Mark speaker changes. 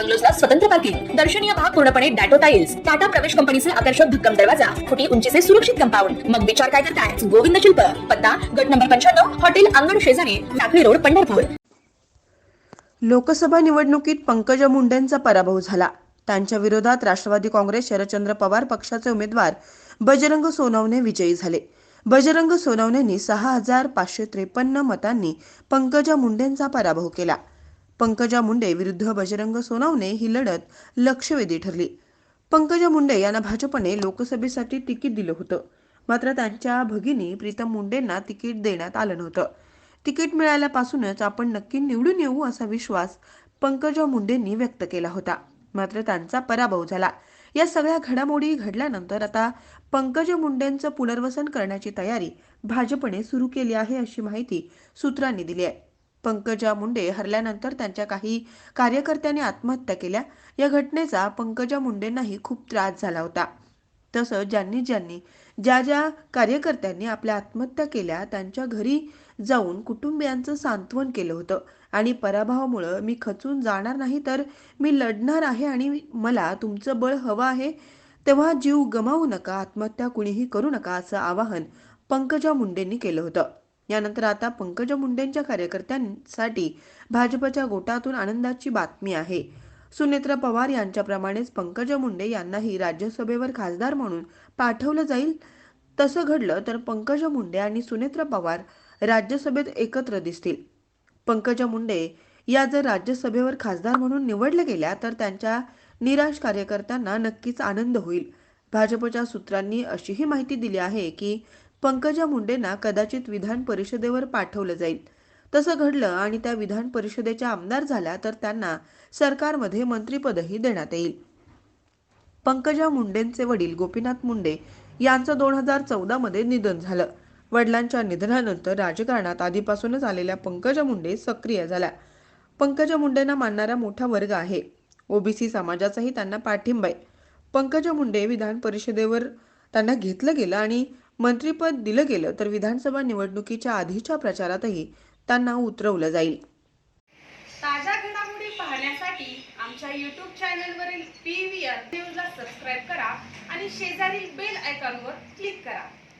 Speaker 1: बंगलोजला स्वतंत्र पार्किंग दर्शनीय भाग पूर्णपणे डॅटो टाईल्स टाटा प्रवेश कंपनीचे आकर्षक भक्कम दरवाजा खोटी उंचीचे सुरक्षित कंपाऊंड. मग विचार काय करताय? गोविंद शिल्प पत्ता गट नंबर पंच्याण्णव हॉटेल अंगण शेजारी टाकळी रोड पंढरपूर.
Speaker 2: लोकसभा निवडणुकीत पंकजा मुंडेंचा पराभव झाला. त्यांच्या विरोधात राष्ट्रवादी काँग्रेस शरदचंद्र पवार पक्षाचे उमेदवार बजरंग सोनवणे विजयी झाले. बजरंग सोनवणेंनी सहा हजार पाचशे त्रेपन्न मतांनी पंकजा मुंडेंचा पराभव केला. पंकजा मुंडे विरुद्ध बजरंग सोनवणे ही लढत लक्षवेधी ठरली. पंकजा मुंडे यांना भाजपने लोकसभेसाठी तिकीट दिलं होतं. मात्र त्यांच्या भगिनी प्रीतम मुंडेंना तिकीट देण्यात आलं नव्हतं. तिकीट मिळाल्यापासूनच आपण नक्की निवडून येऊ असा विश्वास पंकजा मुंडेंनी व्यक्त केला होता. मात्र त्यांचा पराभव झाला. या सगळ्या घडामोडी घडल्यानंतर आता पंकजा मुंडेंचं पुनर्वसन करण्याची तयारी भाजपने सुरू केली आहे अशी माहिती सूत्रांनी दिली आहे. पंकजा मुंडे हरल्यानंतर त्यांच्या काही कार्यकर्त्यांनी आत्महत्या केल्या. या घटनेचा पंकजा मुंडेंनाही खूप त्रास झाला होता. तसं ज्यांनी ज्यांनी ज्या ज्या कार्यकर्त्यांनी आपल्या आत्महत्या केल्या त्यांच्या घरी जाऊन कुटुंबियांचं सांत्वन केलं होतं. आणि पराभवामुळं मी खचून जाणार नाही तर मी लढणार आहे आणि मला तुमचं बळ हवं आहे. तेव्हा जीव गमावू नका आत्महत्या कुणीही करू नका असं आवाहन पंकजा मुंडेंनी केलं होतं. यानंतर आता पंकजा मुंडेंच्या कार्यकर्त्यांसाठी भाजपच्या गोटातून आनंदाची बातमी आहे. सुनेत्रा पवार यांच्याप्रमाणेच पंकजा मुंडे यांनाही राज्यसभेवर खासदार म्हणून पाठवलं जाईल. तसं घडलं तर पंकजा मुंडे आणि सुनेत्रा पवार राज्यसभेत एकत्र दिसतील. पंकजा मुंडे या जर राज्यसभेवर खासदार म्हणून निवडल्या गेल्या तर त्यांच्या निराश कार्यकर्त्यांना नक्कीच आनंद होईल. भाजपच्या सूत्रांनी अशीही माहिती दिली आहे की पंकजा मुंडेंना कदाचित विधान परिषदेवर पाठवलं जाईल. तसं घडलं आणि त्या विधान परिषदेच्या आमदार झाल्या तर त्यांना सरकारमध्ये मंत्रीपदही देण्यात येईल. पंकजा मुंडेंचे वडील गोपीनाथ मुंडे यांचं दोन हजार चौदामध्ये निधन झालं. वडिलांच्या निधनानंतर राजकारणात आधीपासूनच आलेल्या पंकजा मुंडे सक्रिय झाल्या. पंकजा मुंडेंना मानणारा मोठा वर्ग आहे. ओबीसी समाजाचाही त्यांना पाठिंबा आहे. पंकजा मुंडे विधान परिषदेवर त्यांना घेतलं गेलं आणि मंत्रिपद दिलं गेलं तर विधानसभा निवडणुकीच्या आधीच्या प्रचारातही त्यांना उतरवलं जाईल.
Speaker 3: ताज्या घडामोडी पाहण्यासाठी आमच्या यूट्यूब चॅनलवरील पी व्ही आर न्यूजला सबस्क्राईब करा आणि शेजारील बेल आयकॉनवर क्लिक करा.